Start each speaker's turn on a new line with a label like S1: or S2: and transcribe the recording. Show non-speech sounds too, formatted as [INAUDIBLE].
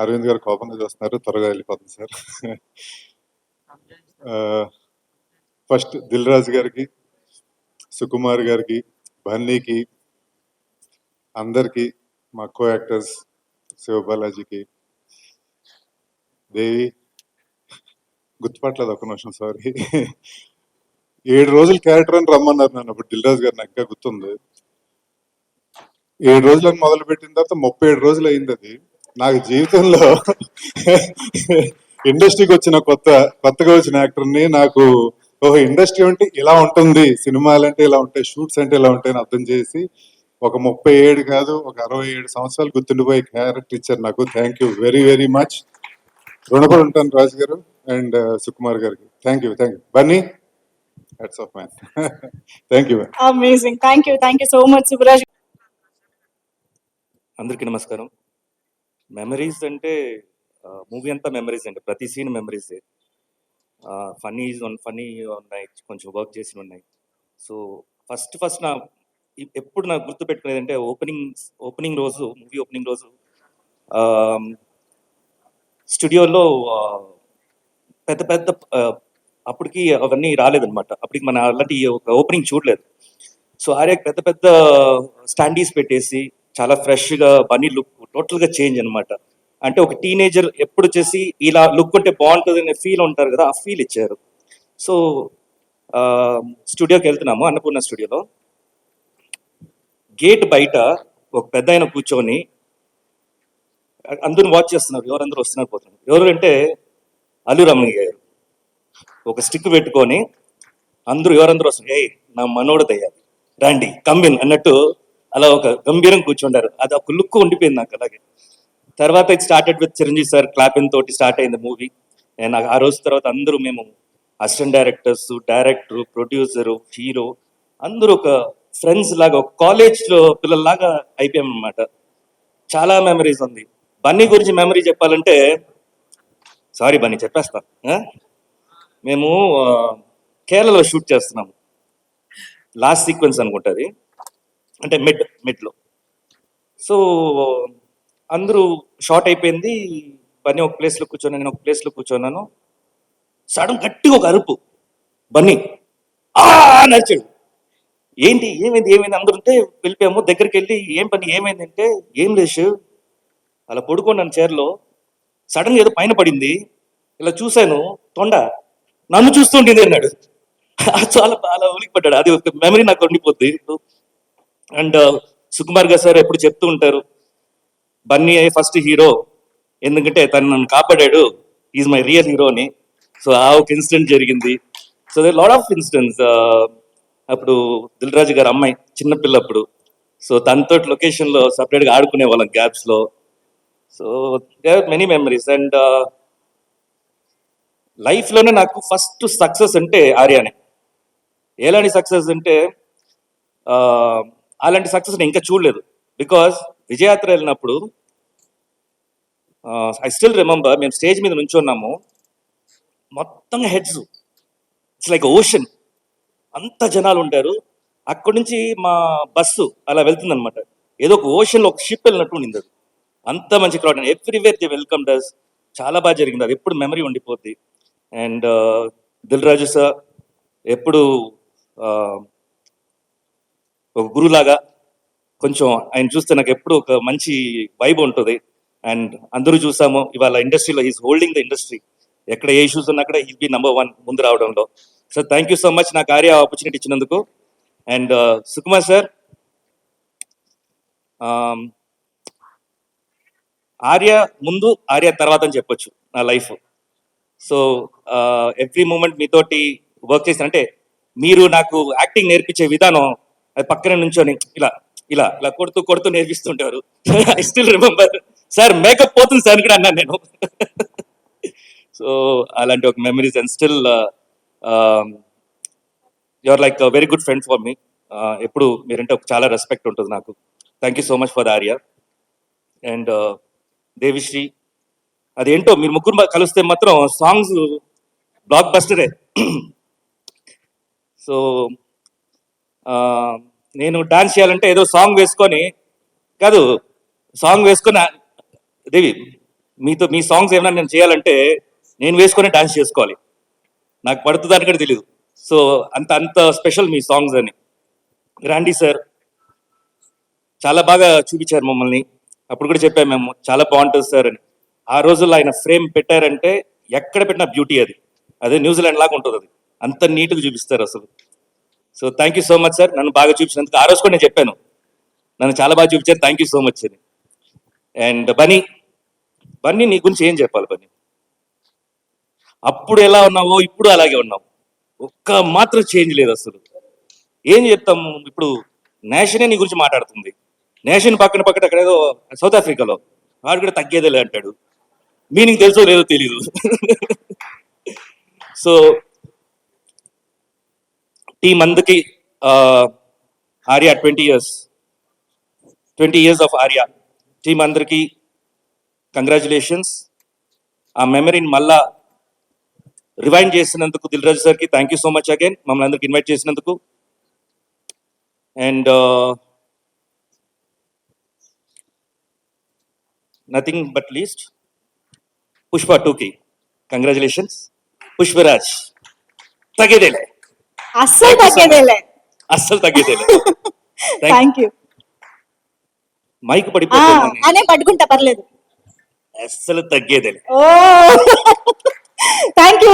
S1: అరవింద్ గారు కోపంగా చూస్తున్నారు త్వరగా వెళ్ళిపోతుంది సార్. [LAUGHS] ఫస్ట్ దిల్ రాజు గారికి సుకుమార్ గారికి బన్నీకి అందరికి మా కో యాక్టర్స్ శివబాలాజీకి దేవి గుర్తుపట్టలేదు ఒక నిమిషం సారీ. ఏడు రోజులు క్యారెక్టర్ అని రమ్మన్నారు నన్ను అప్పుడు దిల్ రాజు గారు నాకు ఇంకా గుర్తుంది. ఏడు రోజులకు మొదలు పెట్టిన తర్వాత ముప్పై ఏడు రోజులు అయింది అది. నాకు జీవితంలో ఇండస్ట్రీకి వచ్చిన కొత్త కొత్తగా వచ్చిన యాక్టర్ని నాకు ఓహో ఇండస్ట్రీ అంటే ఇలా ఉంటుంది సినిమాలు అంటే ఇలా ఉంటాయి షూట్స్ అంటే ఇలా ఉంటాయి అని అర్థం చేసి ఒక ముప్పై ఏడు కాదు ఒక అరవై ఏడు సంవత్సరాలు గుర్తుండిపోయే క్యారెక్టర్ ఇచ్చారు నాకు. Thank you very very much రుణపడి ఉంటాను రాజు గారు అండ్ సుకుమార్ గారికి. Thank you thank you Bunny hats off man thank you
S2: amazing thank you thank you so much Subraj
S3: అందరికీ నమస్కారం. మెమరీస్ అంటే మూవీ అంతా మెమరీస్ అండి. ప్రతి సీన్ మెమరీసే ఫన్నీ ఫన్నీ ఉన్నాయి కొంచెం వర్క్ చేసి ఉన్నాయి. సో ఫస్ట్ ఫస్ట్ నా ఎప్పుడు నాకు గుర్తు పెట్టుకునేది అంటే ఓపెనింగ్ ఓపెనింగ్ రోజు మూవీ ఓపెనింగ్ రోజు స్టూడియోలో పెద్ద పెద్ద అప్పటికి అవన్నీ రాలేదన్నమాట. అప్పటికి మన అలాంటి ఒక ఓపెనింగ్ చూడలేదు. సో ఆర్యకి పెద్ద పెద్ద స్టాండీస్ పెట్టేసి చాలా ఫ్రెష్గా బనీ లుక్ టోటల్గా చేంజ్ అనమాట అంటే ఒక టీనేజర్ ఎప్పుడు చేసి ఇలా లుక్ ఉంటే బాగుంటుంది అనే ఫీల్ ఉంటారు కదా ఆ ఫీల్ ఇచ్చారు. సో స్టూడియోకి వెళ్తున్నాము అన్నపూర్ణ స్టూడియోలో. గేట్ బయట ఒక పెద్ద ఆయన కూర్చొని అందరూ వాచ్ చేస్తున్నారు ఎవరందరూ వస్తున్నారు పోతున్నారు. ఎవరు అంటే అల్లు రమణి గారు. ఒక స్టిక్ పెట్టుకొని అందరూ ఎవరందరూ వస్తున్నారు ఏ నా మనోడు దయ్యాలి రండి కమ్మిన్ అన్నట్టు అలా ఒక గంభీరం కూర్చుంటారు అది ఒక లుక్ ఉండిపోయింది నాకు అలాగే. తర్వాత it started with Chiranjeevi sir clapping తోటి స్టార్ట్ అయింది మూవీ నేను ఆ రోజు తర్వాత అందరూ మేము assistant directors director producer hero అందరూ ఒక ఫ్రెండ్స్ లాగా ఒక కాలేజ్లో పిల్లల్లాగా అయిపోయాం అనమాట చాలా మెమరీస్ ఉంది. బన్నీ గురించి మెమరీ చెప్పాలంటే సారీ బన్నీ చెప్పేస్తా. మేము కేరళలో షూట్ చేస్తున్నాము. లాస్ట్ సీక్వెన్స్ అనుకుంటుంది అంటే మెడ్ మెడ్లో. సో అందరూ షార్ట్ అయిపోయింది. బన్నీ ఒక ప్లేస్లో కూర్చొని నేను ఒక ప్లేస్లో కూర్చున్నాను. సడన్ గట్టిగా ఒక అరుపు. బన్నీ ఆ నచ్చాడు ఏంటి ఏమైంది ఏమైంది? అందరుంటే ఉంటే వెళ్ళిపోయాము. దగ్గరికి వెళ్ళి ఏం పని ఏమైంది అంటే ఏం లేదు అలా పడుకున్నాను చైర్లో సడన్ ఏదో పైన పడింది. ఇలా చూశాను. తొండ నన్ను చూస్తుంటుంది అన్నాడు. [LAUGHS] చాలా బాగా ఉలికి పడ్డాడు అది ఒక మెమరీ నాకు ఉండిపోద్ది. అండ్ uh, సుకుమార్ గారు సార్ ఎప్పుడు చెప్తూ ఉంటారు బన్నీ ఫస్ట్ హీరో ఎందుకంటే తను నన్ను కాపాడాడు. ఈజ్ మై రియల్ హీరో అని. సో ఆ ఒక ఇన్సిడెంట్ జరిగింది. So there lot of incidents అప్పుడు దిల్ రాజు గారు అమ్మాయి చిన్నపిల్ల అప్పుడు. సో తనతో లొకేషన్లో సపరేట్గా ఆడుకునే వాళ్ళం గ్యాప్స్లో so there many memories and లైఫ్లోనే నాకు ఫస్ట్ సక్సెస్ అంటే ఆర్యానే. ఎలాంటి సక్సెస్ అంటే uh, అలాంటి సక్సెస్ నేను ఇంకా చూడలేదు. బికాస్ విజయాత్ర వెళ్ళినప్పుడు ఐ స్టిల్ రిమెంబర్ మేము స్టేజ్ మీద నుంచున్నాము. మొత్తం హెడ్స్ ఇట్స్ లైక్ ఓషన్ అంత జనాలు ఉంటారు. అక్కడి నుంచి మా బస్సు అలా వెళ్తుంది అనమాట ఏదో ఒక ఓషన్లో ఒక షిప్ వెళ్ళినట్టు ఉండింది అది. అంత మంచి crowd everywhere the welcome does చాలా బాగా జరిగింది అది. ఎప్పుడు మెమరీ ఉండిపోద్ది. And uh, Dil Raju sir ఎప్పుడు uh, ఒక గురులాగా కొంచెం ఆయన చూస్తే నాకు ఎప్పుడు ఒక మంచి వైబ్ ఉంటుంది. అండ్ అందరూ చూసాము ఇవాళ ఇండస్ట్రీలో ఈజ్ హోల్డింగ్ ద ఇండస్ట్రీ ఎక్కడ ఏ ఇష్యూస్ ఉన్నా కూడా ఈజ్ బి నెంబర్ వన్ ముందు రావడంలో. Sir thank you so much నాకు ఆర్య ఆపర్చునిటీ ఇచ్చినందుకు. And uh, Sukumar sir um, Arya ముందు ఆర్య తర్వాత అని చెప్పొచ్చు నా లైఫ్ సో ఎవ్రీ మూమెంట్ మీతోటి వర్క్ చేసిన అంటే మీరు నాకు యాక్టింగ్ నేర్పించే విధానం అది పక్కన నుంచొని ఇలా ఇలా ఇలా కొడుతూ కొడుతూ నేర్పిస్తుంటారు. I still remember sir makeup పోతుంది సార్ కూడా అన్నాను నేను. [LAUGHS] సో అలాంటి ఒక memories and still your like very good friend for me ఎప్పుడు మీరంటే ఒక చాలా రెస్పెక్ట్ ఉంటుంది నాకు. Thank you so much for the Arya and Devisri అదేంటో మీరు ముగ్గురు కలిస్తే మాత్రం సాంగ్స్ బ్లాక్ బస్టరే సో నేను డాన్స్ చేయాలంటే ఏదో సాంగ్ వేసుకొని కాదు సాంగ్ వేసుకొని దేవి మీతో మీ సాంగ్స్ ఏమైనా నేను చేయాలంటే నేను వేసుకొని డాన్స్ చేసుకోవాలి. నాకు పడుతుందని కూడా తెలియదు సో అంత అంత స్పెషల్ మీ సాంగ్స్ అని. గ్రాండీ సార్. చాలా బాగా చూపించారు మమ్మల్ని. అప్పుడు కూడా చెప్పాము మేము చాలా బాగుంటుంది సార్ అని. ఆ రోజుల్లో ఆయన ఫ్రేమ్ పెట్టారంటే ఎక్కడ పెట్టిన బ్యూటీ అది. అదే న్యూజిలాండ్ లాగా ఉంటుంది అది. అంత నీట్గా చూపిస్తారు అసలు. So thank you so much sir నన్ను బాగా చూపించినందుకు ఆ రోజు కూడా నేను చెప్పాను. నన్ను చాలా బాగా చూపించారు. థ్యాంక్ యూ సో మచ్ అని అండ్ బనీ బన్నీ నీ గురించి ఏం చెప్పాలి బన్నీ అప్పుడు ఎలా ఉన్నావో ఇప్పుడు అలాగే ఉన్నావు. ఒక్క మాత్రం చేంజ్ లేదు అసలు. ఏం చెప్తాము ఇప్పుడు నేషనే నీ గురించి మాట్లాడుతుంది. నేషన్ పక్కన పక్కన అక్కడ ఏదో సౌత్ ఆఫ్రికాలో. వాడు కూడా తగ్గేదేలే అంటాడు. మీనింగ్ తెలుసో లేదో తెలియదు సో [LAUGHS] టీ అందరికి Arya twenty years twenty years of Arya. Team అందరికి కంగ్రాచులేషన్స్ ఆ మెమరీని మళ్ళా రివైండ్ చేసినందుకు దిల్రాజ్ సార్కి thank you so much again మమ్మల్ని అందరికి ఇన్వైట్ చేసినందుకు. And nothing but least Pushpa టూకి కంగ్రాచులేషన్స్ పుష్పరాజ్ తగేదేలే
S2: అస్సలు తగ్గేదేలే.
S3: అస్సలు తగ్గేదేలే.
S2: థ్యాంక్ యూ
S3: మైక్ పడిపోతుంది
S2: అనే పట్టుకుంటా పర్లేదు.
S3: అస్సలు తగ్గేదేలే.
S2: ఓ. [LAUGHS] Thank you